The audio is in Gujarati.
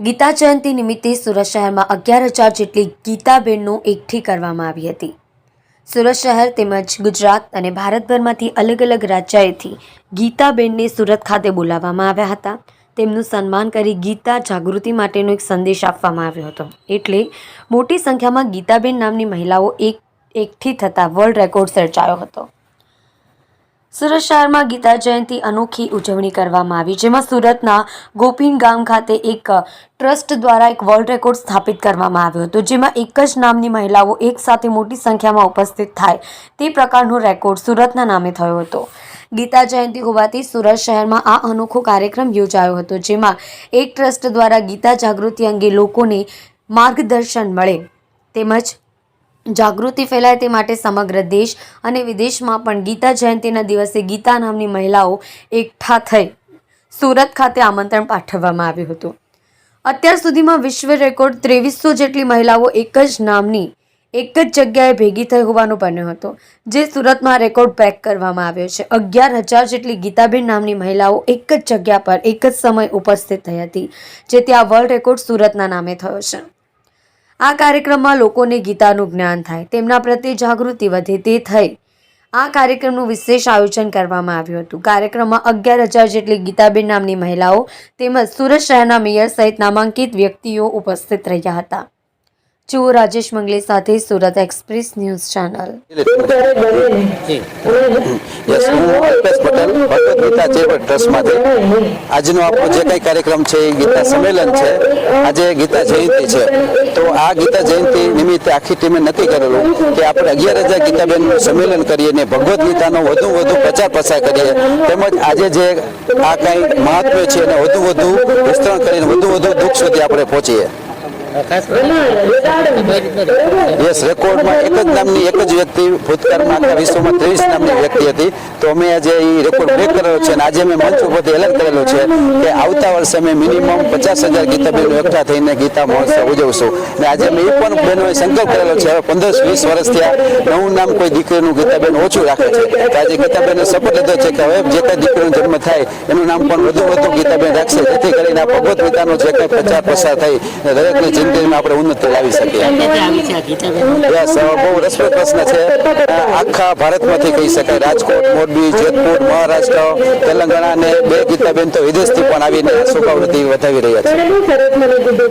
ગીતા જયંતિ નિમિત્તે સુરત શહેરમાં અગિયાર હજાર જેટલી ગીતાબેનનું એકઠી કરવામાં આવી હતી. સુરત શહેર તેમજ ગુજરાત અને ભારતભરમાંથી અલગ અલગ રાજ્યએથી ગીતાબેનને સુરત ખાતે બોલાવવામાં આવ્યા હતા. તેમનું સન્માન કરી ગીતા જાગૃતિ માટેનો એક સંદેશ આપવામાં આવ્યો હતો. એટલે મોટી સંખ્યામાં ગીતાબેન નામની મહિલાઓ એક, એકઠી થતાં વર્લ્ડ રેકોર્ડ સર્જાયો હતો. સુરત શહેરમાં ગીતા જયંતિ અનોખી ઉજવણી કરવામાં આવી, જેમાં સુરતના ગોપીન ગામ ખાતે એક ટ્રસ્ટ દ્વારા એક વર્લ્ડ રેકોર્ડ સ્થાપિત કરવામાં આવ્યો હતો, જેમાં એક જ નામની મહિલાઓ એક સાથે મોટી સંખ્યામાં ઉપસ્થિત થાય તે પ્રકારનો રેકોર્ડ સુરતના નામે થયો હતો. ગીતા જયંતિ હોવાથી સુરત શહેરમાં આ અનોખો કાર્યક્રમ યોજાયો હતો, જેમાં એક ટ્રસ્ટ દ્વારા ગીતા જાગૃતિ અંગે લોકોને માર્ગદર્શન મળે તેમજ જાગૃતિ ફેલાય તે માટે સમગ્ર દેશ અને વિદેશમાં પણ ગીતા જયંતિના દિવસે ગીતા નામની મહિલાઓ એકઠા થઈ સુરત ખાતે આમંત્રણ પાઠવવામાં આવ્યું હતું. અત્યાર સુધીમાં વિશ્વ રેકોર્ડ ત્રેવીસો જેટલી મહિલાઓ એક જ નામની એક જ જગ્યાએ ભેગી થઈ હોવાનું બન્યો હતો, જે સુરતમાં રેકોર્ડ પેક કરવામાં આવ્યો છે. અગિયાર હજાર જેટલી ગીતાબેન નામની મહિલાઓ એક જ જગ્યા પર, એક જ સમય ઉપસ્થિત થઈ હતી, જેથી આ વર્લ્ડ રેકોર્ડ સુરતના નામે થયો છે. આ કાર્યક્રમમાં લોકોને ગીતાનું જ્ઞાન થાય, તેમના પ્રત્યે જાગૃતિ વધે તે થઈ. આ કાર્યક્રમનું વિશેષ આયોજન કરવામાં આવ્યું હતું. કાર્યક્રમમાં અગિયાર હજાર જેટલી ગીતાબેન નામની મહિલાઓ તેમજ સુરત શહેરના મેયર સહિત નામાંકિત વ્યક્તિઓ ઉપસ્થિત રહ્યા હતા. જુઓ રાજેશ મંગલે સાથે Surat express news channel. Yes હું ગીતા ચેરિટેબલ ટ્રસ્ટમાંથી. આજનો આપણો જે કંઈ કાર્યક્રમ છે, એ ગીતા સંમેલન છે. આજે ગીતા જયંતિ છે. તો આ ગીતા જયંતિ નિમિત્તે આખી ટીમે નક્કી કરેલું કે આપણે અગિયાર હજાર ગીતાબેનનું સંમેલન કરીએ ને ભગવદ્ ગીતાનો વધુ વધુ પ્રચાર પ્રસાર કરીએ. તેમજ આજે જે આ કંઈ મહાત્મ્ય છે એને વધુ વધુ વિસ્તરણ કરીને વધુ વધુ દુઃખ સુધી આપણે પહોંચીએ. યસ રેકોર્ડમાં એક જ નામની એક જ વ્યક્તિ ભૂતકાળમાં આખા વિશ્વમાં ત્રેવીસ નામની વ્યક્તિ હતી. તો અમે આજે એ રેકોર્ડ બ્રેક કરેલો છે અને આજે મેં મંચ ઉપરથી એલાન કરેલો છે કે આવતા વર્ષે અમે મિનિમમ પચાસ હજાર ગીતા બહેનો એકઠા થઈને ગીતા મહોત્સવ ઉજવશું. અને આજે અમે એ પણ બહેનોએ સંકલ્પ કરેલો છે, હવે પંદર, વીસ વર્ષ થયા નવું નામ કોઈ દીકરીનું ગીતાબેન ઓછું રાખે છે. તો આજે ગીતાબેને શપથ લીધો છે કે હવે જે કંઈ દીકરીનો જન્મ થાય એનું નામ પણ વધુ વધુ ગીતાબેન રાખશે. જેથી કરીને આ ભગવદ્ ગીતાનો જે કંઈ પ્રચાર પ્રસાર થાય દરેકની જિંદગીમાં આપણે ઉન્નતિ લાવી શકીએ. બહુ રસપ્રદ પ્રશ્ન છે. આખા ભારતમાંથી કહી શકાય રાજકોટ મોરબી જેતપુર મહારાષ્ટ્ર તેલંગાણા અને બે ગીતાબેન તો વિદેશથી પણ આવીને સુખાવૃત્તિ વધાવી રહ્યા છે.